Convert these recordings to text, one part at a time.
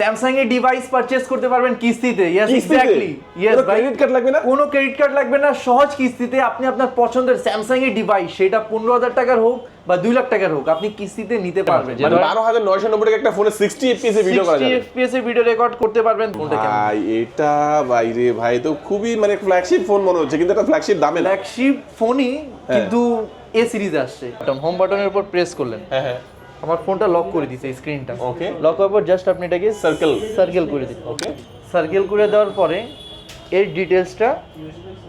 Samsung এর device purchase করতে পারবেন কিস্তিতে। ইয়েস এক্স্যাক্টলি ইয়েস ভাই। credit card লাগবে না? কোনো ক্রেডিট কার্ড লাগবে না। সহজ কিস্তিতে আপনি আপনার পছন্দের স্যামসাং এর ডিভাইস সেটা পনেরো হাজার টাকার হোক বা দুই লাখ টাকার হোক আপনি কিস্তিতে নিতে পারবেন। মানে বারো হাজার নয়শো নব্বই টাকা একটা ফোনে সিক্সটি এফপিএস এ ভিডিও করা যাবে। এফপিএস এর ভিডিও রেকর্ড করতে পারবেন কেমন? ভাই এটা ভাই রে ভাই তো খুবই মানে ফ্ল্যাগশিপ ফোন মনে হচ্ছে কিন্তু এটা ফ্ল্যাগশিপ দামে না। ফ্ল্যাগশিপ ফোনই কিন্তু এ সিরিজ আসছে। হোম বাটনের উপর প্রেস করলেন। হ্যাঁ হ্যাঁ। আমার ফোনটা লক করে দিছে স্ক্রিনটা ওকে লক করার পর জাস্ট আপনি এটাকে সার্কেল সার্কেল করে দিন। ওকে সার্কেল করে দেওয়ার পরে এর ডিটেলসটা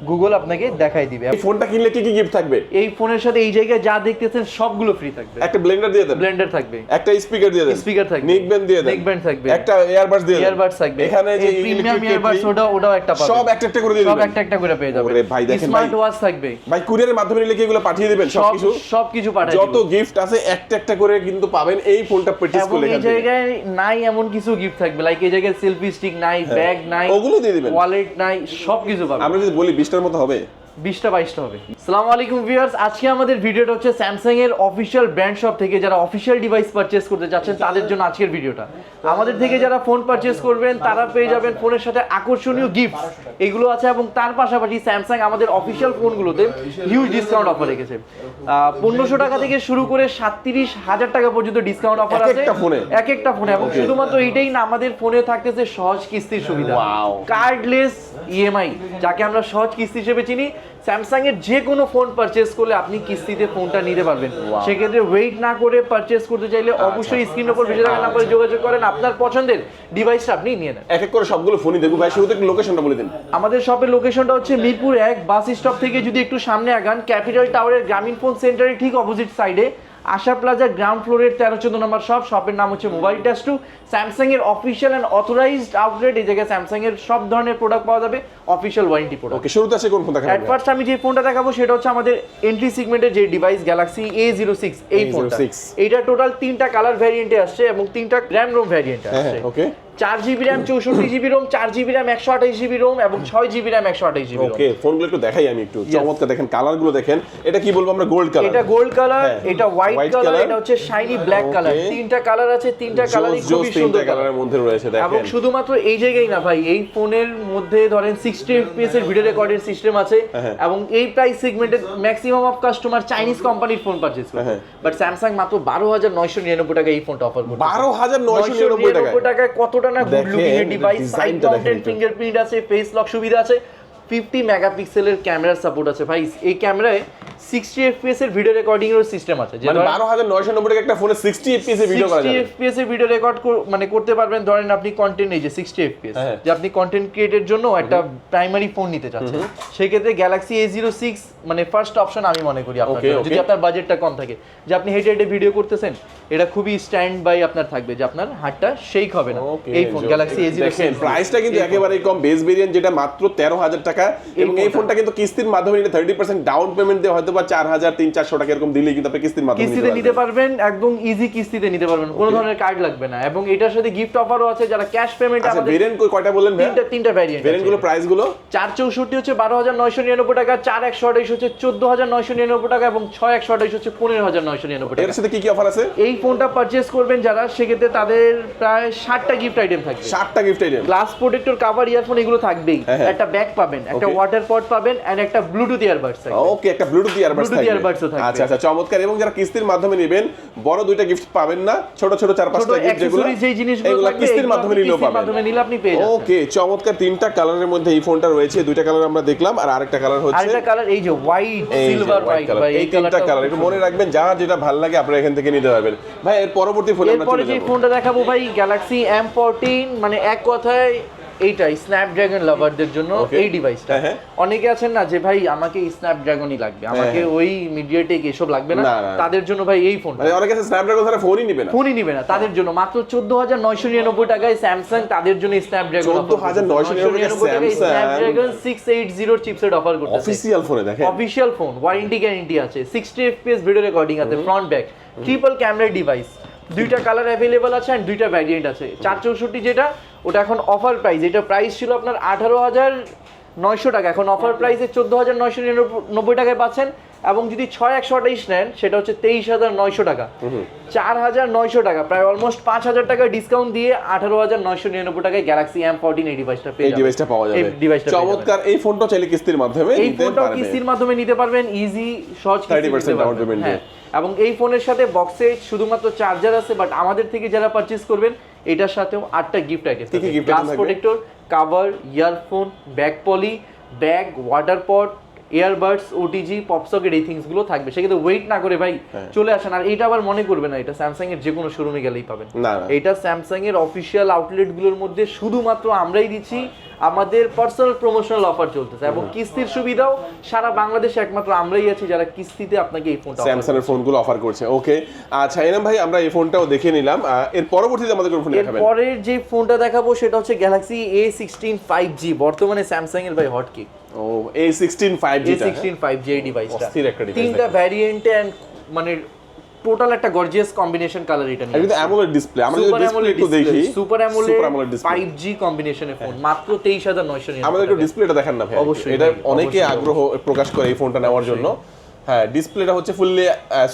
গুগল আপনাকে দেখাই দিবে। এই ফোনটা কিনলে কি কি গিফট থাকবে? এই ফোনের সাথে এই জায়গায় যা দেখতেছেন সবগুলো ফ্রি থাকবে। একটা ব্লেন্ডার দিয়ে দেন। ব্লেন্ডার থাকবে। একটা স্পিকার দিয়ে দেন। Speaker থাকবে। নিক ব্যান্ড দিয়ে দেন। Neck band থাকবে। একটা ইয়ারবাডস দিয়ে দেন। ইয়ারবাডস থাকবে। এখানে যে প্রিমিয়াম ইয়ারবাডস ওটা ওটাও একটা পাবেন। সব একটা একটা করে দিয়ে দেন সব একটা একটা করে পেয়ে যাবেন। ভাই, দেখেন স্মার্ট ওয়াচ থাকবে। ভাই কুরিয়ারের মাধ্যমে নিলে কি এগুলো পাঠিয়ে দিবেন? সব সবকিছু? সব কিছু পাঠাই যত গিফট আছে একটা একটা করে কিন্তু পাবেন এই ফোনটা পারচেজ করলে এই জায়গায় নাই এমন কিছু গিফট থাকবে। লাইক এই জায়গায় সেলফি স্টিক নাই ব্যাগ নাই। ওগুলো দিয়ে দিবেন। ওয়ালেট নাই সবকিছু পাবেন। আমরা যদি বলি বিশটার মতো হবে? বিশটা বাইশটা হবে। সালাম আলাইকুম ভিউয়ার্স আজকে আমাদের ভিডিওটা হচ্ছে স্যামসাং এর অফিসিয়াল ব্র্যান্ড শপ থেকে যারা অফিসিয়াল ডিভাইস পারচেস করতে যাচ্ছেন তাদের জন্য আজকের ভিডিওটা। আমাদের থেকে যারা ফোন পারচেস করবেন তারা পেয়ে যাবেন ফোনের সাথে আকর্ষণীয় গিফট এগুলো আছে এবং তার পাশাপাশি স্যামসাং আমাদের অফিসিয়াল ফোনগুলোতে হিউজ ডিসকাউন্ট অফার রেখেছে। পনেরোশো টাকা থেকে শুরু করে সাতত্রিশ হাজার টাকা পর্যন্ত ডিসকাউন্ট অফার আছে। এক একটা ফোনে এবং শুধুমাত্র এটাই না আমাদের ফোনে থাকতেছে সহজ কিস্তির সুবিধা। কার্ডলেস ইএমআই যাকে আমরা সহজ কিস্তি হিসেবে চিনি স্যামসাং এর যে কোনো ফোন পারচেস করলে আপনি কিস্তিতে ফোনটা নিতে পারবেন। সেক্ষেত্রে ওয়েট না করে পারচেস করতে চাইলে আচ্ছা। অবশ্যই স্ক্রিন ওপর ভেজে থাকা নাম্বারে যোগাযোগ করেন। আপনার পছন্দের ডিভাইসটা আপনি নিয়ে নেন। এক এক করে সবগুলো ফোনই দেখুন। ভাই শুরুতে লোকেশনটা বলে দিন। আমাদের শপের লোকেশনটা হচ্ছে মিরপুর এক বাস স্টপ থেকে যদি একটু সামনে আগান। ক্যাপিটাল টাওয়ারের গ্রামীণ ফোন সেন্টারের ঠিক অপোজিট সাইডে আশা প্লাজার গ্রাউন্ড ফ্লোরের তেরো চোদ্দ নম্বর শপ শপের নাম হচ্ছে মোবাইল টু স্যামসাং এর অফিসিয়াল অ্যান্ড অথরাইজড আউটলেট এই জায়গায় স্যামসাং এর সব ধরনের প্রোডাক্ট পাওয়া যাবে অফিসিয়াল ওয়ারেন্টি প্রোডাক্ট ওকে শুরুতে আছে কোন ফোন দেখাবো অ্যাট ফার্স্ট আমি যে ফোনটা দেখাবো সেটা হচ্ছে আমাদের এন্ট্রি সেগমেন্টের যে device Galaxy A zero six এই ফোনটা A06 এইটা টোটাল তিনটা কালার ভ্যারিয়েন্টে আসছে এবং তিনটা র্যাম রোম ভ্যারিয়েন্টে আসছে। ওকে চার জিবি র্যাম চৌষট্টি জিবি রোম চার জিবি র্যাম একশো আঠাশ জিবি রোম এবং ছয় জিবি র্যাম একশো আঠাশ জিবি ওকে ফোনগুলো একটু দেখাই আমি একটু। চমৎকার দেখেন কালারগুলো দেখেন। এটা কি বলব আমরা গোল্ড কালার এটা গোল্ড কালার হ্যাঁ, এটা হোয়াইট কালার এটা হচ্ছে শাইনি ব্ল্যাক কালার তিনটা কালার আছে তিনটা কালারই খুবই তিনটা সুন্দর কালার কালারের মধ্যে রয়েছে এবং শুধুমাত্র এই জায়গায় না ভাই এই ফোনের মধ্যে ধরেন সিক্সটি এফপিএস এর ভিডিও রেকর্ডের সিস্টেম আছে হ্যাঁ। এবং এই প্রাইস সেগমেন্টে ম্যাক্সিমাম অফ কাস্টমার চাইনিজ কোম্পানির ফোন পারচেজ করে হ্যাঁ। বাট স্যামসাং মাত্র বারো হাজার নয়শো নিরানব্বই টাকা এই ফোনটা অফার করছে বারো হাজার নয়শো নিরানব্বই টাকা টাকায়? কতটা না গুড লুকিং এর ডিভাইস সাইড মাউন্টেড ফিঙ্গারপ্রিন্ট আছে ফেস লক সুবিধা আছে ফিফটি মেগাপিক্সেলের ক্যামেরার সাপোর্ট আছে। ভাই এই ক্যামেরায় সিক্সটি এফপিএস এর ভিডিও রেকর্ডিং এর সিস্টেম আছে মানে বারো হাজার নয়শো নব্বই একটা ফোনে সিক্সটি এফপিএস এ ভিডিও করা যাবে এফপিএস এর ভিডিও রেকর্ড মানে করতে পারবেন ধরেন আপনি কন্টেন্ট এই যে 60 এফপিএস হ্যাঁ। যে আপনি কন্টেন্ট ক্রিয়েটের জন্য একটা প্রাইমারি ফোন নিতে চাচ্ছেন সেই ক্ষেত্রে গ্যালাক্সি A06 মানে ফার্স্ট অপশন আমি মনে করি আপনার. যদি আপনার বাজেটটা কম থাকে যে আপনি হেঁটে হেঁটে ভিডিও করতেছেন এটা খুবই স্ট্যান্ড বাই আপনার থাকবে যে আপনার হাতটা শেক হবে না এই ফোন। গ্যালাক্সি A06 দেখেন প্রাইসটা কিন্তু একেবারেই কম বেস ভেরিয়েন্ট যেটা মাত্র তেরো হাজার টাকা এবং এই ফোনটা। ফোনটা কিন্তু কিস্তির মাধ্যমে থার্টি পার্সেন্ট ডাউন পেমেন্ট দিয়ে হয়তো বা চার হাজার তিন চারশো টাকা এরকম দিলেই কিন্তু আপনি কিস্তির মাধ্যমে কিস্তিতে নিতে পারবেন। একদম ইজি কিস্তিতে নিতে পারবেন কোনো ধরনের কার্ড লাগবে না। এবং এটার সাথে গিফট অফারও আছে যারা ক্যাশ পেমেন্ট আচ্ছা ভেরিয়েন্ট কয়টা বললেন তিনটা তিনটা ভ্যারিয়েন্ট ভেরিয়েন্টগুলো প্রাইসগুলো? চার চৌষট্টি হচ্ছে বারো হাজার নয়শো নিরানব্বই টাকা চার একশো আঠাইশ হচ্ছে চোদ্দ হাজার নয়শো নিরানব্বই টাকা এবং ছয় একশো আঠাইশ হচ্ছে পনেরো হাজার নয়শো নিরানব্বই এর সাথে কি কি অফার আছে? এই ফোনটা পারচেস করবেন যারা সেক্ষেত্রে তাদের প্রায় ষাটটা গিফট আইটেম থাকবে। ষাটটা gift item glass protector cover earphone এগুলো থাকবেই। হ্যাঁ, হ্যাঁ। একটা ব্যাগ পাবেন একটা ওয়াটার পট পাবেন এন্ড একটা ব্লুটুথ ইয়ারবাডস থাকবে। ওকে একটা ব্লুটুথ ইয়ারবাডস থাকবে। আচ্ছা আচ্ছা চমৎকার। এবং যারা কিস্তির মাধ্যমে নেবেন বড় দুইটা গিফট পাবেন না ছোট ছোট চার পাঁচটা গিফট যেগুলো যেই জিনিসগুলো কিস্তির মাধ্যমে নিলেও পাবেন। মাধ্যমে নিলে আপনি পেয়ে যাবেন ওকে চমৎকার তিনটা কালারের মধ্যে এই ফোনটা রয়েছে দুইটা কালার আমরা দেখলাম আর আরেকটা কালার হচ্ছে আরেকটা কালার এই যে হোয়াইট সিলভার হোয়াইট ভাই এই তিনটা কালার একটু মনে রাখবেন যা যেটা ভালো লাগে আপনারা এখান থেকে নিতে পারবেন। ভাই এর পরবর্তী ফোনে আমরা এরপরে চলে যে যাব। ফোনটা দেখাবো ভাই গ্যালাক্সি এম ফোরটিন মানে এক কথায় এইটাই স্ন্যাপড্রাগন লাভারদের জন্য এই ডিভাইসটা হ্যাঁ, হ্যাঁ। অনেকে আছেন না যে ভাই আমাকে স্ন্যাপড্রাগনই লাগবে। আমাকে হ্যাঁ। ওই মিডিয়াটেক এসব লাগবে না। তাদের জন্য ভাই এই ফোন মানে অনেকে স্ন্যাপড্রাগন ছাড়া ফোনই নিবে না। ফোনই নিবে না তাদের জন্য। মাত্র চোদ্দ হাজার নয়শো নিরানব্বই টাকায় স্যামসাং তাদের জন্য স্ন্যাপড্রাগন 14,999 টাকায় Samsung। Snapdragon six eight zero chipset offer করতেছে। অফিসিয়াল ফোনে দেখেন। অফিসিয়াল ফোন ওয়ারেন্টি গ্যারেন্টি আছে। সিক্সটি এফপিএস ভিডিও রেকর্ডিং আছে front back triple camera device দুইটা কালার অ্যাভেলেবল আছে অ্যান্ড দুইটা ভ্যারিয়েন্ট আছে। চার চৌষট্টি যেটা, ওটা এখন অফার প্রাইস এটা প্রাইস ছিল আপনার আঠারো হাজার নয়শো টাকা। এখন অফার প্রাইসে চোদ্দ হাজার নয়শো নিরানব্বই টাকায় পাচ্ছেন। এবং যদি ছয় একশো আঠাইশ নেন সেটা হচ্ছে তেইশ হাজার নয়শো টাকা। চার হাজার নয়শো টাকা প্রায় অলমোস্ট পাঁচ হাজার টাকা ডিসকাউন্ট দিয়ে আঠারো হাজার নয়শো নিরানব্বই টাকায় গ্যালাক্সি এম ফোরটিন এই ডিভাইসটা পেয়ে এই ডিভাইসটা পাওয়া যাবে। এই ডিভাইসটা চমৎকার। এই ফোনটা চাইলে কিস্তির মাধ্যমে এই পারবে কিস্তির মাধ্যমে নিতে পারবেন ইজি সহজ কিস্তি 30% নিতে down পারবেন। payment দিয়ে। হ্যাঁ। এবং এই ফোনের সাথে বক্সে শুধুমাত্র চার্জার আছে বাট আমাদের থেকে যারা পারচেজ করবেন এটার সাথেও আটটা গিফট আইটেম কি glass protector cover earphone back poly bag water pot earbuds OTG popsocket এই থিংসগুলো থাকবে সেক্ষেত্রে ওয়েট না করে ভাই হ্যাঁ। চলে আসেন। আর এটা আবার মনে করবে না এটা স্যামসাং এর যে কোনো শোরুমে গেলেই পাবেন। এটা স্যামসাং এর অফিসিয়াল আউটলেটগুলোর মধ্যে শুধুমাত্র আমরাই দিচ্ছি। আমাদের পার্সোনাল প্রমোশনাল অফার চলতেছে এবং কিস্তির সুবিধাও সারা বাংলাদেশে একমাত্র আমরাই আছি যারা কিস্তিতে আপনাকে এই ফোনটা স্যামসাং এর ফোনগুলো অফার করছে। ওকে আচ্ছা এনাম ভাই আমরা এই ফোনটাও দেখে নিলাম। এর পরবর্তীতে আমাদের কোন ফোন দেখাবেন? এরপরের যে ফোনটা দেখাবো সেটা হচ্ছে Galaxy A sixteen five G বর্তমানে স্যামসাং এর ভাই hot kick O A sixteen five A G sixteen five G এই ডিভাইসটা অস্থির একটা device তিনটা। ভ্যারিয়েন্টে অ্যান্ড মানে টোটাল একটা গর্জিয়াস কম্বিনেশন কালার এটা নিয়ে কিন্তু অ্যামোলেড ডিসপ্লে আমরা যদি ডিসপ্লে একটু দেখি super AMOLED super AMOLED display five G কম্বিনেশনের ফোন মাত্র তেইশ হাজার নয়শো আমাদের একটু ডিসপ্লেটা দেখান না ভাই অবশ্যই এটা অনেকে আগ্রহ প্রকাশ করে এই ফোনটা নেওয়ার জন্য। হ্যাঁ ডিসপ্লেটা হচ্ছে fully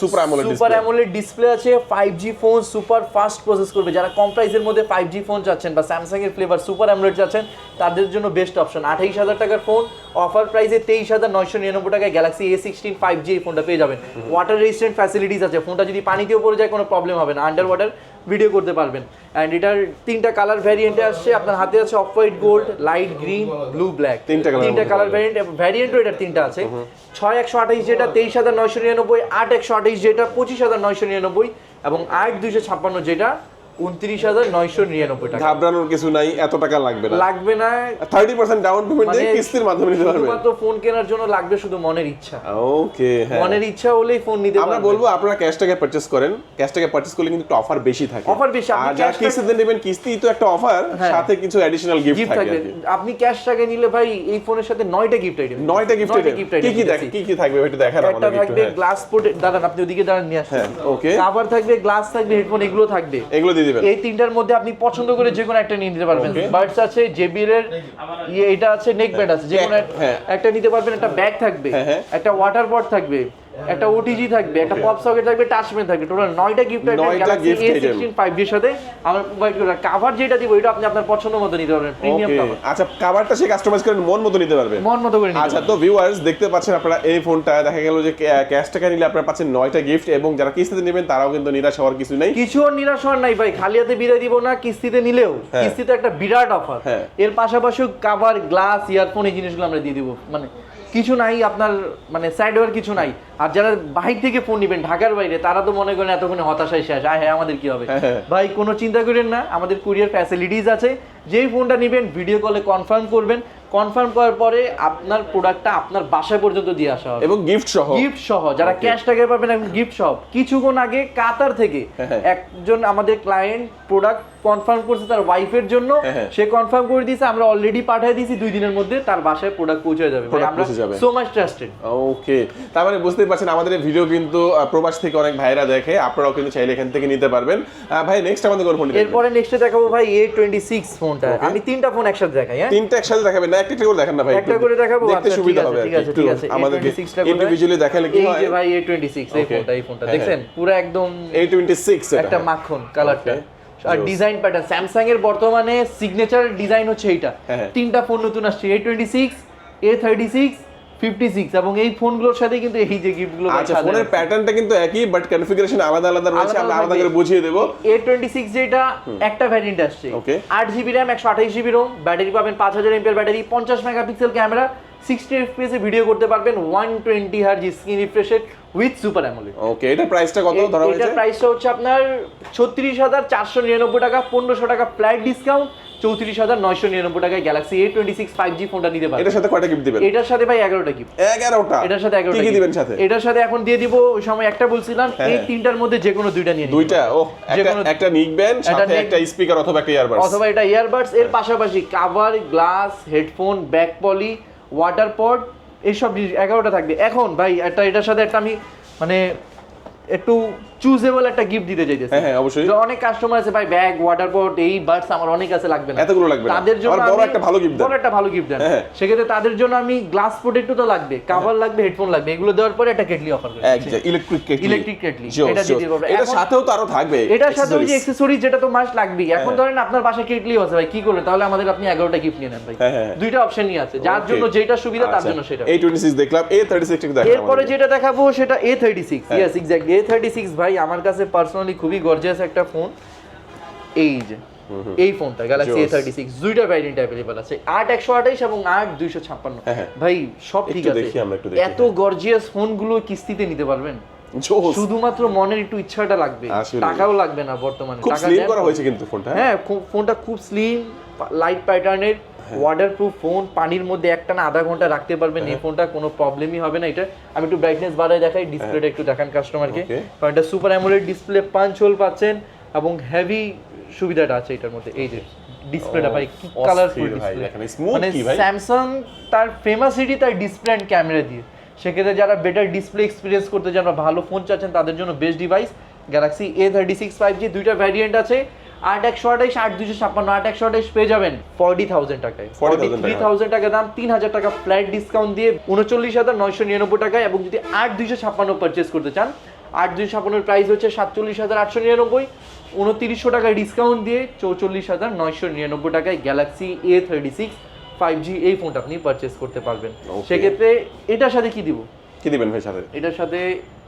super AMOLED super AMOLED display আছে 5G phone super fast process করবে। যারা কম প্রাইসের মধ্যে 5G ফোন চাচ্ছেন বা স্যামসাং এর ফ্লেভার সুপার অ্যামোলেড চাচ্ছেন তাদের জন্য বেস্ট অপশন আঠাইশ হাজার টাকার ফোন অফার প্রাইসে তেইশ হাজার নয়শো নিরানব্বই টাকায় Galaxy A sixteen five G এই ফোনটা পেয়ে যাবেন। ওয়াটার রেজিস্ট্যান্ট ফ্যাসিলিটিস আছে। ফোনটা যদি পানিতেও পড়ে যায় কোনো প্রবলেম হবে না। আন্ডার ওয়াটার ভিডিও করতে পারবেন। অ্যান্ড এটার তিনটা কালার ভ্যারিয়েন্টে আসছে আপনার হাতে আছে off white gold light green blue black তিনটা কালার তিনটা কালার ভ্যারিয়েন্ট ভ্যারিয়েন্টও এটার তিনটা আছে। ছয় একশো আঠাইশ যেটা তেইশ হাজার নয়শো নিরানব্বই আট একশো আঠাইশ যেটা পঁচিশ হাজার নয়শো নিরানব্বই এবং আট দুইশো ছাপ্পান্ন যেটা উনত্রিশ হাজার নয়শো নিরানব্বই টাকা। ঘাবড়ানোর কিছু নাই এত টাকা লাগবে না। লাগবে না। থার্টি পার্সেন্ট ডাউন পেমেন্ট দিয়ে কিস্তির মাধ্যমে নিতে পারবেন শুধুমাত্র ফোন কেনার জন্য লাগবে শুধু মনের ইচ্ছা। ওকে হ্যাঁ। মনের ইচ্ছা হলেই ফোন নিতে আমরা বলব আপনারা ক্যাশ টাকা পারচেজ করেন। ক্যাশ টাকা পারচেজ করলে কিন্তু অফার বেশি থাকে। Offer বেশি, আর যারা কিস্তিতে নেবেন কিস্তি তো একটা অফার হ্যাঁ। সাথে কিছু অ্যাডিশনাল গিফট থাকে থাকবে আপনি ক্যাশ টাকা নিলে ভাই এই ফোনের সাথে নয়টা গিফট আইটেম নয়টা গিফট গিফট কি কি দেখ কি কি থাকবে একটা আমাদের একটু থাকবে হ্যাঁ। গ্লাস প্রোটেক্ট দাঁড়ান আপনি ওদিকে দাঁড়ান নিয়ে আসেন হ্যাঁ, okay. কাভার থাকবে গ্লাস থাকবে হেডফোন এগুলো থাকবে। এগুলো দিয়ে দিবেন এই তিনটার মধ্যে আপনি পছন্দ করে যে কোনো একটা নিয়ে নিতে পারবেন. বার্ডস আছে জেবিএল এর ইয়ে এটা আছে নেক ব্যান্ড আছে যে কোনো হ্যাঁ। একটা নিতে পারবেন একটা ব্যাগ থাকবে হ্যাঁ, হ্যাঁ। একটা ওয়াটার বট থাকবে একটা ওটিজি থাকবে একটা পপ সকেট থাকবে টাচপেন থাকবে টোটাল নয়টা গিফট আইটেম গ্যালাক্সি gift এ item। সিক্সটিন ফাইভ জির সাথে আমরা প্রোভাইড করে কাভার যেটা দিব এটা আপনি আপনার পছন্দ মতো নিতে পারবেন প্রিমিয়াম কাভার আচ্ছা কাভারটা সে কাস্টমাইজ করেন মন মতো নিতে পারবে? মন মতো করে নিতে আচ্ছা তো ভিউয়ার্স দেখতে পাচ্ছেন আপনারা এই ফোনটা দেখা গেল যে ক্যাশ টাকা নিলে আপনারা পাচ্ছেন নয়টা গিফট এবং যারা কিস্তিতে নেবেন তারাও কিন্তু নিরাশ হওয়ার কিছু নেই। কিছু নিরাশ হওয়ার নাই ভাই খালি হাতে বিদায় দিব না কিস্তিতে নিলেও। হ্যাঁ। কিস্তিতে একটা বিরাট অফার হ্যাঁ। এর পাশাপাশি কাভার গ্লাস ইয়ারফোন এই জিনিসগুলো আমরা দিয়ে দিব মানে কিছু নাই আপনার মানে সাইড ওয়ার কিছু নাই। আর যারা বাইরে থেকে ফোন নেবেন ঢাকার বাইরে তারা তো মনে করেন এতক্ষণে হতাশায় শেষ। আয় হ্যাঁ আমাদের কি হবে? হ্যাঁ, হ্যাঁ। ভাই কোনো চিন্তা করেন না আমাদের কুরিয়ার ফ্যাসিলিটিস আছে। যেই ফোনটা নেবেন ভিডিও কলে কনফার্ম করবেন। কনফার্ম করার পরে আপনার প্রোডাক্টটা আপনার বাসায় পর্যন্ত দিয়ে আসা হবে। এবং গিফট সহ। গিফট সহ যারা ক্যাশ টাকায় পাবেন এখন গিফট সহ। কিছুক্ষণ আগে কাতার থেকে হ্যাঁ। একজন আমাদের ক্লায়েন্ট প্রোডাক্ট কনফার্ম করছে তার ওয়াইফের জন্য। হ্যাঁ। সে কনফার্ম করে দিয়েছে আমরা অলরেডি পাঠিয়ে দিয়েছি দুই দিনের মধ্যে তার বাসায় প্রোডাক্ট পৌঁছে যাবে। আমরা সো মাচ ট্রাস্টেড ওকে তার মানে বুঝতেই পারছেন আমাদের এই ভিডিও কিন্তু প্রবাস থেকে অনেক ভাইরা দেখে আপনারাও কিন্তু চাইলে এখান থেকে নিতে পারবেন। ভাই নেক্সট আমাদের কোন ফোন এরপরে নেক্সটে দেখাবো ভাই এ টোয়েন্টি সিক্স ফোনটা আমি তিনটা ফোন একসাথে দেখাই হ্যাঁ? তিনটা একসাথে দেখাবেন না একটা করে দেখান না ভাই একটা করে দেখাবো দেখতে আচ্ছা, সুবিধা হবে ঠিক আছে ঠিক আছে। আমাদের A26 টা কোথায়? ইন্ডিভিজুয়ালি দেখালে কি হয়? এই যে ভাই এ টোয়েন্টি সিক্স এই ফোনটা এই ফোনটা হ্যাঁ, দেখছেন? পুরো একদম A26 এটা। একটা মাখন কালারটা. ডিজাইন প্যাটার্ন স্যামসাং এর বর্তমানে সিগনেচার ডিজাইন হচ্ছে এইটা। হ্যাঁ, হ্যাঁ। তিনটা ফোন নতুন আসছে A twenty six A thirty six fifty six এবং এই ফোনগুলোর সাথে কিন্তু এই যে গিফটগুলো আচ্ছা ফোনের প্যাটার্নটা কিন্তু একই বাট কনফিগারেশন আলাদা আলাদা রয়েছে আমরা আলাদা করে বুঝিয়ে দেবো। এ টোয়েন্টি সিক্স যেটা একটা ভ্যারিয়েন্ট আসছে। Okay. আট জিবি র্যাম একশো আঠাইশ জিবি রোম ব্যাটারি পাবেন পাঁচ হাজার এমপিয়ার ব্যাটারি পঞ্চাশ মেগাপিক্সেল ক্যামেরা সিক্সটি এফপিএস এ ভিডিও করতে পারবেন one twenty hertz screen refreshed with super AMOLED okay এটা প্রাইসটা কত ধরা হয়েছে? এটার প্রাইসটা হচ্ছে আপনার ছত্রিশ হাজার চারশো নিরানব্বই টাকা পনেরোশো টাকা ফ্ল্যাট ডিসকাউন্ট চৌত্রিশ হাজার নয়শো নিরানব্বই টাকায় Galaxy A twenty six five G ফোনটা নিতে পারবেন। এটার সাথে কয়টা গিফট দিবেন? এটার সাথে ভাই এগারোটা গিফট এগারোটা? এটার সাথে এগারোটা কি দিবেন সাথে? এটার সাথে এখন দিয়ে দিব ওই সময় একটা বলছিলাম হ্যাঁ, এই হ্যাঁ। তিনটার মধ্যে যে কোনো দুইটা নিয়ে দুইটা? ও একটা একটা নিকবেন সাথে neck- একটা স্পিকার অথবা একটা ইয়ারবাডস অথবা এটা ইয়ারবাডস এর পাশাপাশি cover glass headphone back poly water pot এইসব জিনিস এগারোটা থাকবে। এখন ভাই একটা এটার সাথে একটা আমি মানে একটু চুজেবল একটা গিফট দিতে চাইতেছি। হ্যাঁ, হ্যাঁ, অবশ্যই। অনেক কাস্টমার আছে ভাই ব্যাগ ওয়াটার পট এই বার্ডস আমার অনেক আছে লাগবে না। এতগুলো লাগবে তাদের জন্য বড় একটা ভালো gift দেন। বড় একটা ভালো গিফট দেন। হ্যাঁ। সেক্ষেত্রে তাদের জন্য আমি গ্লাস প্রোটেক্টর তো লাগবে কভার লাগবে হেডফোন লাগবে এগুলো দেওয়ার পরে একটা কেটলি অফার করি। ইলেকট্রিক কেটলি Electric kettle, এটা দিয়ে দিতে পারব। এখন- সাথেও তো আরও থাকবে এটার সাথে ওই যে। অ্যাক্সেসরি যেটা তো মাস্ট লাগবেই। এখন হ্যাঁ। ধরেন আপনার বাসায় কেটলি আছে ভাই কি করবেন তাহলে আমাদের আপনি এগারোটা গিফট নিয়ে নেন ভাই। হ্যাঁ, হ্যাঁ। দুইটা অপশনই আছে। যার জন্য যেটা সুবিধা তার আচ্ছা, জন্য সেটা। A26 দেখলাম A36 একটু দেখান এরপরে যেটা দেখাবো সেটা এ থার্টি সিক্স হ্যাঁ। Yes exactly A thirty six ভাই আমার কাছে পার্সোনালি খুবই গর্জিয়াস একটা ফোন এই যে এই ফোনটা গ্যালাক্সি এ থার্টি সিক্স দুইটা ভ্যারিয়েন্ট অ্যাভেলেবল আছে। আট একশো আঠাইশ এবং আট দুইশো ছাপ্পান্ন। হ্যাঁ, হ্যাঁ। ভাই সব ঠিক আছে। এত গর্জিয়াস ফোনগুলো কিস্তিতে নিতে পারবেন? শুধুমাত্র মনের একটু ইচ্ছাটা লাগবে। টাকাও লাগবে না বর্তমানে। টাকা করা হয়েছে কিন্তু ফোনটা হ্যাঁ? ফোনটা খুব স্লিম লাইট প্যাটার্নের হ্যাঁ। ওয়াটার প্রুফ ফোন পানির মধ্যে একটানা আধা ঘণ্টা রাখতে পারবেন হ্যাঁ। এই ফোনটা কোনো প্রবলেমই হবে না। এটা আমি একটু ব্রাইটনেস বাড়ায় দেখাই ডিসপ্লেটা একটু দেখান কাস্টমারকে. কারণ এটা সুপার অ্যামোলেড ডিসপ্লে পাঁচ হোল পাচ্ছেন এবং হেভি সুবিধাটা আছে এটার মধ্যে। এই যে ডিসপ্লেটা ভাই কি কালারফুল ডিসপ্লে মানে স্যামসাং তার ফেমাসিটি তার ডিসপ্লে অ্যান্ড ক্যামেরা দিয়ে। সেক্ষেত্রে যারা বেটার ডিসপ্লে এক্সপিরিয়েন্স করতে যারা ভালো ফোন চাচ্ছেন তাদের জন্য best device Galaxy A thirty six five G দুইটা ভ্যারিয়েন্ট আছে। আট একশো আঠাইশ আট দুশো ছাপ্পান্ন আট একশো আঠাইশ পেয়ে যাবেন ফর্টি থাউজেন্ড টাকায়। 40,000 ফর্টি থ্রি থাউজেন্ড টাকা দাম তিন হাজার টাকা ফ্ল্যাট ডিসকাউন্ট দিয়ে উনচল্লিশ হাজার নয়শো নিরানব্বই টাকায় এবং যদি আট দুইশো ছাপ্পান্ন পারচেস করতে চান আট দুইশো ছাপ্পান্নর প্রাইস হচ্ছে সাতচল্লিশ হাজার আটশো নিরানব্বই উনত্রিশশো টাকায় ডিসকাউন্ট দিয়ে চৌচল্লিশ হাজার নয়শো নিরানব্বই টাকায় Galaxy A thirty six five G এই ফোনটা আপনি পারচেস করতে পারবেন। সেক্ষেত্রে এটার সাথে কি দিব? কি দিবেন ভাই সাথে? এটার সাথে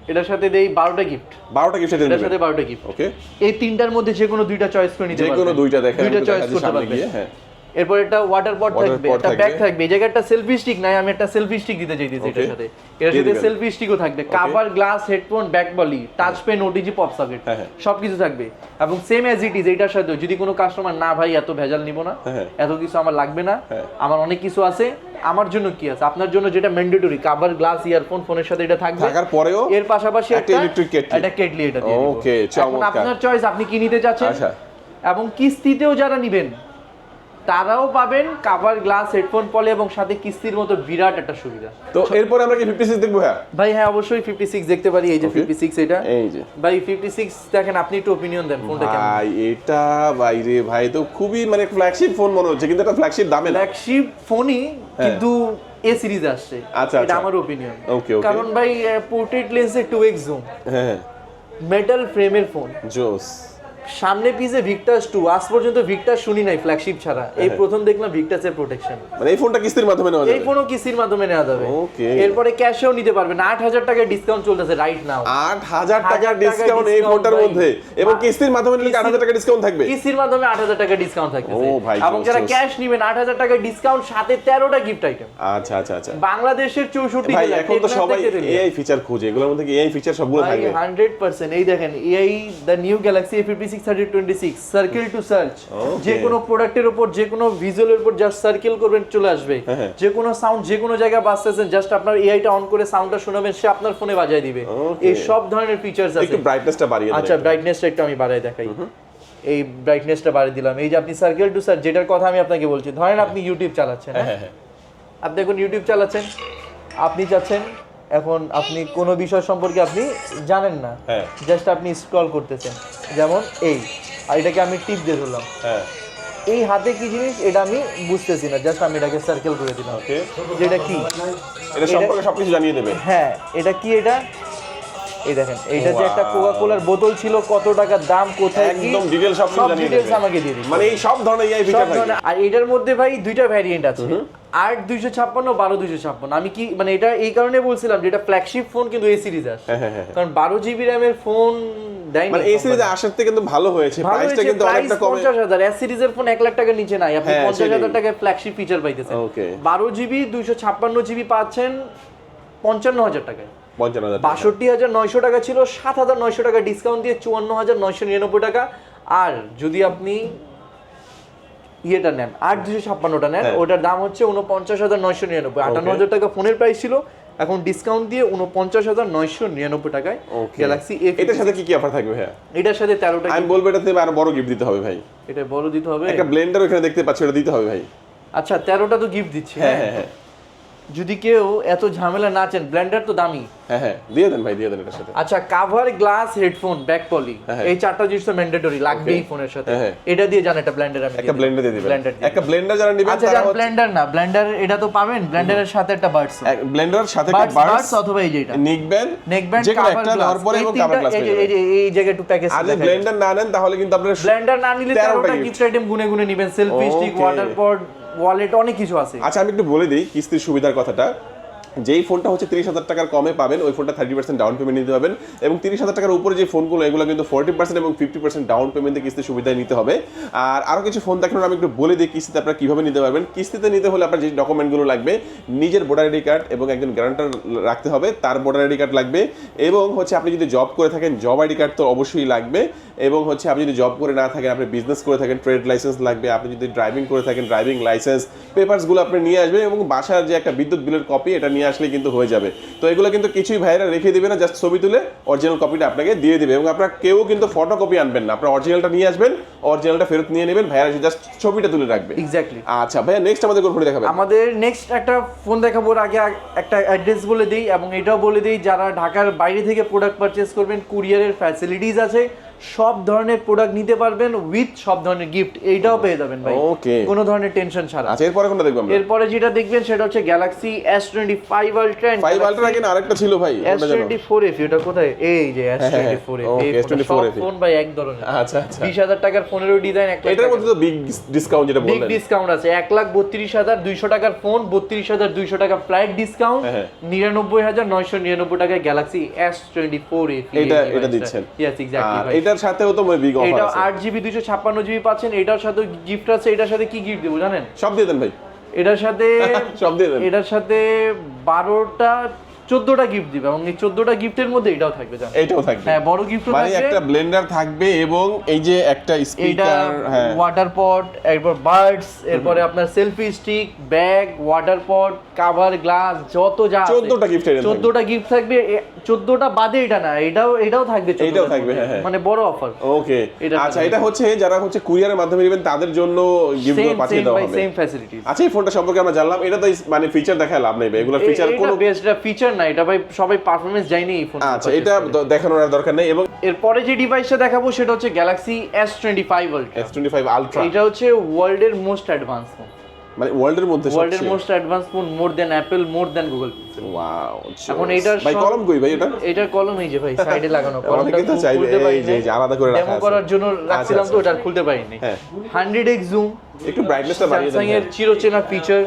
এটার সাথে দেই বারোটা গিফট বারোটা কি সেটা এটার সাথে বারোটা গিফট ওকে এই তিনটার মধ্যে যে কোনো দুইটা চয়েস করে নিতে যে কোনো দুইটা দেখেন দুইটা চয়েস করতে পারবেন হ্যাঁ। এরপর একটা ওয়াটার পট থাকবে। একটা ব্যাগ থাকবে। এই জায়গায় একটা সেলফি স্টিক নাই আমি একটা সেলফি স্টিক দিতে চাইতেছি এটার. সাথে। এটার সাথে সেলফি স্টিকও থাকবে। Cover glass headphone back poly touch pen OTG pop socket. সবকিছু থাকবে। এবং সেম অ্যাজ ইট ইজ এটার সাথে যদি কোনো কাস্টমার না ভাই এত ভেজাল নিব না। হ্যাঁ। এত কিছু আমার লাগবে না। হ্যাঁ। আমার অনেক কিছু আছে। আমার জন্য কি আছে? আপনার জন্য যেটা ম্যান্ডেটরি কভার গ্লাস ইয়ারফোন ফোনের সাথে এটা থাকবে। থাকার পরেও এর পাশাপাশি একটা ইলেকট্রিক কেটলি এটা কেটলি এটা দিয়ে এখন চমৎকার। আপনার চয়েস আপনি কি নিতে চাচ্ছেন? আচ্ছা। এবং কিস্তিতেও যারা নিবেন তারাও পাবেন কাভার গ্লাস হেডফোন পলে এবং সাথে কিস্তির মতো বিরাট একটা সুবিধা। তো এরপরে আমরা কি 56 দেখব হ্যাঁ? ভাই হ্যাঁ অবশ্যই ফিফটি সিক্স দেখতে পারি এই যে Okay. ফিফটি সিক্স এটা। এই যে। ভাই ফিফটি সিক্স দেখেন আপনি একটু ওপিনিয়ন দেন ফোনটা কেমন? ভাই এটা ভাই রে ভাই তো খুবই মানে ফ্ল্যাগশিপ ফোন মনে হচ্ছে কিন্তু এটা ফ্ল্যাগশিপ দামে না। ফ্ল্যাগশিপ ফোনই কিন্তু এ সিরিজ আসছে। আচ্ছা, এটা আচ্ছা। আমার ওপিনিয়ন ওকে ওকে কারণ ভাই পোর্ট্রেট লেন্সে টু এক্স জুম হ্যাঁ মেটাল ফ্রেমের ফোন জোস। সামনে পিছে ভিক্টাস টু আজ পর্যন্ত ভিক্টাস শুনি নাই ফ্ল্যাগশিপ ছাড়া। এই হ্যাঁ। প্রথম দেখলাম ভিক্টাসের প্রোটেকশন মানে এই ফোনটা কিস্তির মাধ্যমে নেওয়া যাবে? এই ফোনও কিস্তির মাধ্যমে নেওয়া যাবে। Okay. এরপরে ক্যাশেও নিতে পারবেন। আট হাজার টাকায় ডিসকাউন্ট চলতেছে রাইট নাও আট হাজার টাকা ডিসকাউন্ট এই ফোনটার মধ্যে। এবং কিস্তির মাধ্যমে নিলে আট হাজার টাকা ডিসকাউন্ট থাকবে? কিস্তির মাধ্যমে আট হাজার টাকা ডিসকাউন্ট থাকতেছে। ও ভাই, এবং যারা ক্যাশ নিবেন আট হাজার টাকা ডিসকাউন্ট সাথে তেরোটা গিফট আইটেম আচ্ছা আচ্ছা আচ্ছা। বাংলাদেশের চৌষট্টি ভাই এখন তো সবাই এআই ফিচার খোঁজে। এগুলোর মধ্যে কি এআই ফিচার সবগুলো থাকবে? হান্ড্রেড পার্সেন্ট এই দেখেন এই the new Galaxy A fifty six thirty twenty six circle to search যে কোনো প্রোডাক্টের উপর যে কোনো ভিজুয়ালের উপর জাস্ট সার্কেল করবেন চলে আসবে। হ্যাঁ, হ্যাঁ। যে কোনো সাউন্ড যে কোনো জায়গায় বাজতেছেন জাস্ট আপনার এআইটা অন করে সাউন্ডটা শোনাবেন সে আপনার ফোনে বাজায় দিবে। এই সব ধরনের ফিচার্স আছে। একটু ব্রাইটনেসটা বাড়িয়ে আচ্ছা। ব্রাইটনেসটা একটু আমি বাড়াই দেখাই। এই ব্রাইটনেসটা বাড়িয়ে দিলাম। এই যে আপনি সার্কেল টু সার্চ যেটার কথা আমি আপনাকে বলছি ধরেন আপনি ইউটিউব চালাচ্ছেন হ্যাঁ? হ্যাঁ? আপনি এখন ইউটিউব চালাচ্ছেন আপনি চাচ্ছেন এখন আপনি কোনো বিষয় সম্পর্কে আপনি জানেন না। হ্যাঁ। জাস্ট আপনি স্ক্রল করতেছেন। যেমন এই আর এটাকে আমি টিপ দিয়ে ধরলাম। হ্যাঁ। এই হাতে কি জিনিস? এটা আমি বুঝতেছি না। জাস্ট আমি এটাকে সার্কেল করে দিলাম। যে এটা কি? এটা সম্পর্কে সবকিছু জানিয়ে দেবে। হ্যাঁ এটা কি এটা? এই দেখেন এইটা যে একটা. কোকা কোলার বোতল ছিল কত টাকা দাম কোথায় একদম ডিটেইলস সব সব দেবে আমাকে দিয়ে দিচ্ছে মানে এই সব ধরনের সব ফিচার ধরনের- আর এটার মধ্যে ভাই দুইটা ভ্যারিয়েন্ট আছে। আট দুইশো ছাপ্পান্ন বারো দুইশো ছাপ্পান্ন। আমি কি মানে এটা এই কারণে বলছিলাম যে এটা ফ্ল্যাগশিপ ফোন কিন্তু এই সিরিজ আসে হ্যাঁ হ্যাঁ হ্যাঁ কারণ বারো জিবি র্যামের ফোন দেয়নি মানে এই সিরিজে আসার থেকে কিন্তু ভালো হয়েছে। প্রাইসটা কিন্তু অনেকটা কমে পঞ্চাশ হাজার। এস সিরিজের ফোন এক লাখ টাকার নিচে নাই। আপনি হ্যাঁ, পঞ্চাশ হাজার সেটাই। টাকায় ফ্ল্যাগশিপ ফিচার পাইতেছেন। Okay. বারো জিবি দুইশো ছাপ্পান্ন জিবি পাচ্ছেন পঞ্চান্ন হাজার টাকায়। পঞ্চান্ন হাজার বাষট্টি হাজার নয়শো টাকা ছিল সাত হাজার নয়শো টাকা ডিসকাউন্ট দিয়ে চুয়ান্ন হাজার নয়শো নিরানব্বই টাকা। আর যদি আপনি ইয়েটা নেন আট দুশো ছাপ্পান্নটা নেন হ্যাঁ। ওটার দাম হচ্ছে উনপঞ্চাশ হাজার নয়শো নিরানব্বই। আটান্ন হাজার টাকা ফোনের প্রাইস ছিল এখন ডিসকাউন্ট দিয়ে উনপঞ্চাশ হাজার নয়শো নিরানব্বই টাকায় গ্যালাক্সি এটার সাথে কি কি অফার থাকবে হ্যাঁ এটার সাথে তেরোটা আমি বলব এটাতে আরও বড় গিফট দিতে হবে ভাই। এটা বড় দিতে হবে? একটা ব্লেন্ডার ওখানে দেখতে পাচ্ছি ওটা দিতে হবে ভাই। আচ্ছা তেরোটা তো গিফট দিচ্ছি হ্যাঁ হ্যাঁ। হ্যাঁ হ্যাঁ। যদি কেউ এত ঝামেলা না চান ব্লেন্ডার তো দামি। হ্যাঁ হ্যাঁ দিয়ে দেন ভাই দিয়ে দেন এটার সাথে। আচ্ছা cover glass headphone back poly হ্যাঁ। এই চারটা জিনিস তো ম্যান্ডেটরি লাগবে এই ফোনের সাথে। হ্যাঁ। এটা দিয়ে জান এটা ব্লেন্ডার আমি একটা ব্লেন্ডার দিয়ে দিবেন। ব্লেন্ডার একটা ব্লেন্ডার যারা নেবেন আচ্ছা যার ব্লেন্ডার না ব্লেন্ডার এটা তো পাবেন ব্লেন্ডারের সাথে একটা বার্ডস ব্লেন্ডার সাথে একটা বার্ডস অথবা এই যে এটা। নেক ব্যান্ড যে কোনো কাভার একটা নেওয়ার পরে এবং কাভার গ্লাস এই যে এই জায়গায় একটু প্যাকেজ আর যদি ব্লেন্ডার না নেন তাহলে কিন্তু আপনার ব্লেন্ডার না নিলে তেরোটা তেরোটা gift। গিফট আইটেম গুনে গুনে নেবেন। Selfie stick. Water pot wallet অনেক কিছু আছে। আচ্ছা আমি একটু বলে দিই কিস্তির সুবিধার কথাটা। যেই ফোনটা হচ্ছে তিরিশ হাজার টাকার কমে পাবেন, ওই ফোনটা থার্টি পার্সেন্ট ডাউন পেমেন্ট নিতে পারবেন এবং তিরিশ হাজার টাকার উপরে যে ফোনগুলো, এগুলো কিন্তু ফোর্টি পার্সেন্ট এবং ফিফটি পার্সেন্ট ডাউন পেমেন্টে কিস্তি সুবিধা নিতে হবে। আর আরও কিছু ফোন দেখানোর আমি একটু বলে দিই, কিস্তিতে আপনারা কীভাবে নিতে পারবেন? কিস্তিতে নিতে হলে আপনার যে ডকুমেন্টগুলো লাগবে, নিজের ভোটার আইডি কার্ড এবং একজন গ্যারান্টার রাখতে হবে, তার ভোটার আইডি কার্ড লাগবে এবং হচ্ছে আপনি যদি জব করে থাকেন জব আইডি কার্ড তো অবশ্যই লাগবে এবং হচ্ছে আপনি যদি জব করে না থাকেন, আপনি বিজনেস করে থাকেন ট্রেড লাইসেন্স লাগবে, আপনি যদি ড্রাইভিং করে থাকেন ড্রাইভিং লাইসেন্স পেপারসগুলো আপনি নিয়ে আসবেন এবং বাসার যে একটা বিদ্যুৎ বিলের কপি এটা নিয়ে আসলে কিন্তু হয়ে যাবে। তো এগুলো কিন্তু কিছুই ভাইরা রেখে দেবে না জাস্ট ছবি তুলে অরিজিনাল কপিটা আপনাকে দিয়ে দেবে এবং আপনার কেউ কিন্তু ফটো কপি আনবেন না। আপনার অরিজিনালটা নিয়ে আসবেন অরিজিনালটা ফেরত নিয়ে নেবেন ভাইরা জাস্ট ছবিটা তুলে রাখবে। এক্স্যাক্টলি আচ্ছা ভাইয়া নেক্সট আমাদের কোন ফোনে দেখাবেন? আমাদের নেক্সট একটা ফোন দেখাবো আগে একটা অ্যাড্রেস বলে দিই এবং এটাও বলে দিই যারা ঢাকার বাইরে থেকে প্রোডাক্ট পারচেস করবেন কুরিয়ারের ফ্যাসিলিটিস আছে সব ধরনের প্রোডাক্ট নিতে পারবেন উইথ সব ধরনের গিফট এইটাও পেয়ে যাবেন ভাই। ওকে কোনো ধরনের টেনশন ছাড়া। আচ্ছা এরপরে কোনটা দেখব আমরা? এরপরে যেটা দেখবেন সেটা হচ্ছে Galaxy S twenty five ultra five ultra কিনা আরেকটা ছিল ভাই এস কোনটা জানো? টোয়েন্টি ফোর এফ এটা কোথায়? এই যে S twenty four F okay, এই S24 সব FE ফোন ভাই এক ধরনের। আচ্ছা আচ্ছা। বিশ হাজার টাকার ফোনেরও ডিজাইন এক এটার মধ্যে তো বিগ ডিসকাউন্ট যেটা বললেন। বিগ ডিসকাউন্ট আছে। এক লাখ বত্রিশ হাজার দুইশো টাকার ফোন বত্রিশ হাজার দুইশো টাকা ফ্লাইট ডিসকাউন্ট হ্যাঁ, হ্যাঁ। নিরানব্বই হাজার নয়শো নিরানব্বই টাকায় গ্যালাক্সি এস টোয়েন্টি ফোর এটা এটা দিচ্ছেন। ইয়েস এক্স্যাক্টলি আর এটার সাথেও তো বিগ অফার এটা আছে। আট জিবি দুইশো ছাপ্পান্ন জিবি পাচ্ছেন এটার সাথে গিফট আছে এটার সাথে কি গিফট দেবো জানেন? সব দিয়ে দেন ভাই। এটার সাথে সব দিয়ে দেন। এটার সাথে বারোটা চোদ্দটা গিফট দিবে এবং এই চোদ্দটা গিফটের মধ্যে এটাও থাকবে এটাও থাকবে। হ্যাঁ বড় গিফট মানে একটা ব্লেন্ডার থাকবে এবং এই যে একটা স্পিকার হ্যাঁ। ওয়াটার পট এরপর বার্ডস এরপরে আপনার selfie stick bag water pot cover glass যত যা আছে। 14টা gift এর থাকবে। 14টা গিফট থাকবে এ- 14টা বাদে এটা না এটাও এটাও থাকবে 14টার এইটাও থাকবে, হ্যাঁ, হ্যাঁ। মানে বড় অফার ওকে আচ্ছা এটা হচ্ছে যারা হচ্ছে কুরিয়ারের মাধ্যমে নেবেন তাদের জন্য গিফটগুলো পাঠিয়ে দেওয়া হবে। সেম ফ্যাসিলিটিস আচ্ছা এই ফোনটা সম্পর্কে আমরা জানলাম এটা তো মানে ফিচার দেখায় লাভ নেই এগুলো ফিচার কোনো বেস্ট ফিচার না এটা ভাই সবাই পারফরমেন্স যায়নি এই ফোন আচ্ছা এটা দেখানোর আর দরকার নেই এবং এরপরে যে ডিভাইসটা দেখাবো সেটা হচ্ছে Galaxy S twenty five S twenty five ultra এটা হচ্ছে ওয়ার্ল্ডের মোস্ট অ্যাডভান্স ফোন মানে ওয়ার্ল্ডের মধ্যে ওয়ার্ল্ডের most advance phone more than Apple more than Google Pixel. Wow এখন এইটার ভাই কলম কই ভাই এটা? এটার কলম এই যে ভাই সাইডে লাগানো অনেকে তো চাইবে এই যে- আলাদা করে রাখা ডেমো। করার জন্য রাখছিলাম তো ওটা খুলতে পারিনি। হ্যাঁ। 100x zoom. একটু ব্রাইটনেসটা বাড়িয়ে দেন স্যামসাং এর চিরচেনা ফিচার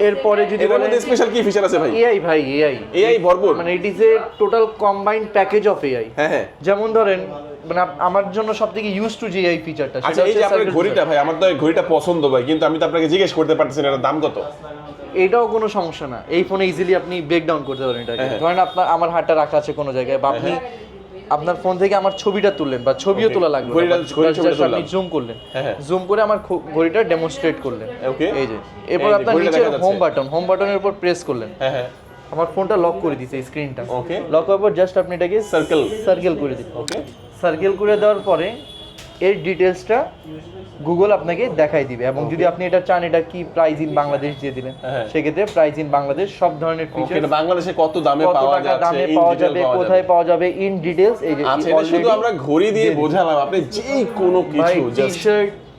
এরপরে যদি এটার মধ্যে স্পেশাল কি ফিচার আছে ভাই? এআই ভাই এআই এআই ভরপুর। মানে it is a total combined package of AI হ্যাঁ হ্যাঁ। যেমন ধরেন মানে আমার জন্য সবথেকে ইউজ টু যে এই ফিচারটা আচ্ছা এই যে আপনার ঘড়িটা ভাই আমার তো ঘড়িটা পছন্দ ভাই কিন্তু আমি তো আপনাকে জিজ্ঞেস করতে পারতেছি না এটার দাম কত? এটাও কোনো সমস্যা না। এই ফোনে ইজিলি আপনি ব্রেক ডাউন করতে পারেন এটাকে। হ্যাঁ। ধরেন আপনার আমার হাতটা রাখা আছে কোনো জায়গায় বা আপনি আপনার ফোন থেকে আমার ছবিটা তুললেন বা ছবিও তোলা লাগল না, ঘড়িটা- বা ঘড়ির just ছবিটা আপনি জুম করলেন। হ্যাঁ, হ্যাঁ। জুম করে আমার ঘড়িটা ডেমনস্ট্রেট করলেন. এই যে। এরপর আপনার নিচে হোম বাটন হোম বাটনের উপর প্রেস করলেন। হ্যাঁ হ্যাঁ। আমার ফোনটা লক করে দিছে স্ক্রিনটা. লক হওয়ার পর জাস্ট আপনি এটাকে সার্কেল সার্কেল করে দিন ওকে সার্কেল করে দেওয়ার পরে এর ডিটেলসটা গুগল আপনাকে দেখাই দিবে এবং যদি আপনি এটা চান এটা কি প্রাইস ইন বাংলাদেশ দিয়ে দিলেন হ্যাঁ। সেক্ষেত্রে প্রাইজ ইন বাংলাদেশ সব ধরনের ফিচার বাংলাদেশে কত দামে পাওয়া যাচ্ছে দামে পাওয়া যাবে কোথায় পাওয়া যাবে ইন ডিটেলস এই যে আচ্ছা শুধু আমরা ঘড়ি দিয়ে বোঝালাম আপনি যে কোনো কিছু জাস্ট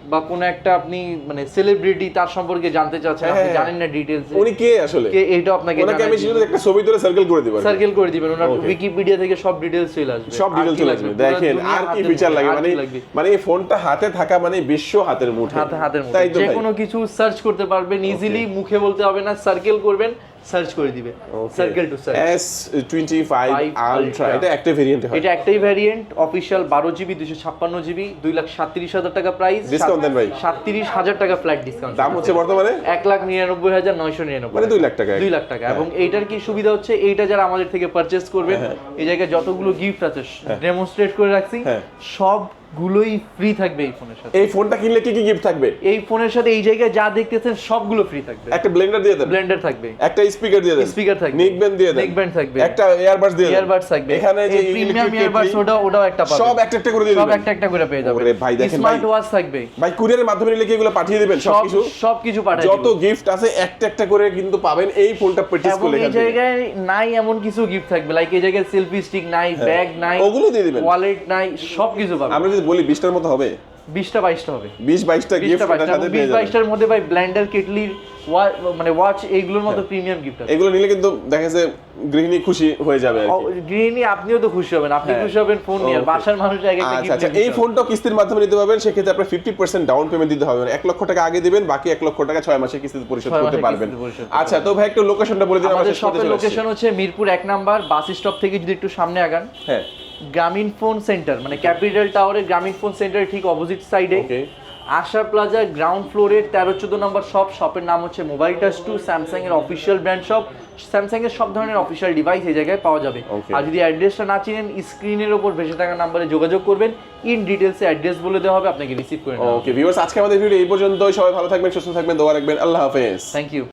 বা কোনো একটা আপনি মানে সেলিব্রিটি তার সম্পর্কে জানতে চাচ্ছেন আপনি হ্যাঁ। জানেন না ডিটেলস উনি কে আসলে? কে এইটা আপনাকে ওনাকে আমি শুধু একটা ছবি তুলে সার্কেল করে দিব সার্কেল করে দিবেন ওনার উইকিপিডিয়া থেকে সব ডিটেলস চলে আসবে। সব কি চলে আসবে। দেখেন আর কি ফিচার লাগে। মানে? মানে এই ফোনটা হাতে থাকা মানে বিশ্ব হাতের মুঠে। হাতে হাতের তো যে কোনো কিছু সার্চ করতে পারবেন ইজিলি মুখে বলতে হবে না সার্কেল করবেন সার্চ করে দিবে। Circle to search S twenty five ultra এটা ভেরিয়েন্ট এটা একটাই অফিসিয়াল বারো জিবি দুশো ছাপ্পান্ন জিবি দুই লাখ সাতত্রিশ হাজার টাকা প্রাইস Discount দেন ভাই। সাতত্রিশ হাজার টাকা ফ্ল্যাট ডিসকাউন্ট দাম হচ্ছে বর্তমানে? এক লাখ নিরানব্বই হাজার নয়শো নিরানব্বই। মানে দুই লাখ টাকা। দুই লাখ টাকা। এবং এইটার কি সুবিধা হচ্ছে? এইটা যারা আমাদের থেকে পারচেস করবেন হ্যাঁ। এই জায়গায় যতগুলো গিফট আছে ডেমনস্ট্রেট করে রাখছি হ্যাঁ। সব সবগুলোই ফ্রি থাকবে এই ফোনের সাথে। এই ফোনটা কিনলে কি কি গিফট থাকবে? এই ফোনের সাথে এই জায়গায় যা দেখতেছেন সবগুলো ফ্রি থাকবে। একটা ব্লেন্ডার দিয়ে দেন। ব্লেন্ডার থাকবে। একটা স্পিকার দিয়ে দেন। Speaker থাকবে। নিক ব্যান্ড দিয়ে দেন। Neck band থাকবে। একটা ইয়ারবাডস দিয়ে দেন। ইয়ারবাডস থাকবে। এখানে যে প্রিমিয়াম ইয়ারবাডস ওটা ওটাও একটা পাবে সব একটা একটা করে দিয়ে সব একটা একটা করে পেয়ে যাবে ওরে ভাই, দেখেন স্মার্ট ওয়াচ থাকবে। ভাই কুরিয়ারের মাধ্যমে নিলে কি এগুলো পাঠিয়ে দিবেন? সব সবকিছু? সব কিছু যত গিফট আছে একটা একটা করে কিন্তু পাবেন এই ফোনটা পারচেজ এবং করলে এই জায়গায় নাই এমন কিছু গিফট থাকবে। লাইক এই জায়গায় সেলফি স্টিক নাই ব্যাগ নাই। ওগুলো দিয়ে দিবেন। ওয়ালেট নাই সব কিছু পাবে আমরা যদি বলি বিশটার মতো হবে? বিশটা বাইশটা হবে। বিশ বাইশটা গিফট সাথে বিশ বাইশটার মধ্যে ভাই ব্ল্যান্ডার কেটলির মানে ওয়াচ এইগুলোর মতো প্রিমিয়াম গিফট আছে। এগুলো নিলে কিন্তু দেখা যাচ্ছে গৃহিণী খুশি হয়ে যাবে। গৃহিণী আপনিও তো খুশি হবেন। আপনি হ্যাঁ। খুশি হবেন ফোন নিয়ে। আর বাসার মানুষ আচ্ছা আচ্ছা এই ফোনটাও কিস্তির মাধ্যমে নিতে পারবেন সেক্ষেত্রে আপনার ফিফটি পার্সেন্ট ডাউন পেমেন্ট দিতে হবে। না এক লক্ষ টাকা আগে দিবেন বাকি এক লক্ষ টাকা ছয় মাসে কিস্তিতে পরিশোধ করতে পারবেন। আচ্ছা তো ভাই একটু লোকেশনটা বলে দিন আমাদের শপের লোকেশন হচ্ছে মিরপুর এক নাম্বার বাস স্টপ থেকে যদি একটু সামনে আগান। হ্যাঁ। গ্রামীণ ফোন সেন্টার মানে ক্যাপিটাল টাওয়ারের গ্রামীণ ফোন সেন্টারের ঠিক অপোজিট সাইডে ওকে আশা প্লাজা গ্রাউন্ড ফ্লোরের তেরো চোদ্দ নম্বর শপ শপের নাম হচ্ছে মোবাইল টাচ টু স্যামসাং এর অফিসিয়াল ব্র্যান্ড শপ স্যামসাং এর সব ধরনের অফিসিয়াল ডিভাইস এই জায়গায় পাওয়া যাবে। আর যদি অ্যাড্রেসটা না চিনেন স্ক্রিনের ওপর ভেসে থাকা নাম্বারে যোগাযোগ করবেন। ইন ডিটেলসে অ্যাড্রেস বলে দেওয়া হবে আপনাকে রিসিভ করে ওকে ভিউয়ার্স আজকে আমাদের ভিডিও এই পর্যন্তই। সবাই ভালো থাকবেন সুস্থ থাকবেন দোয়া রাখবেন। আল্লাহ হাফেজ। Thank you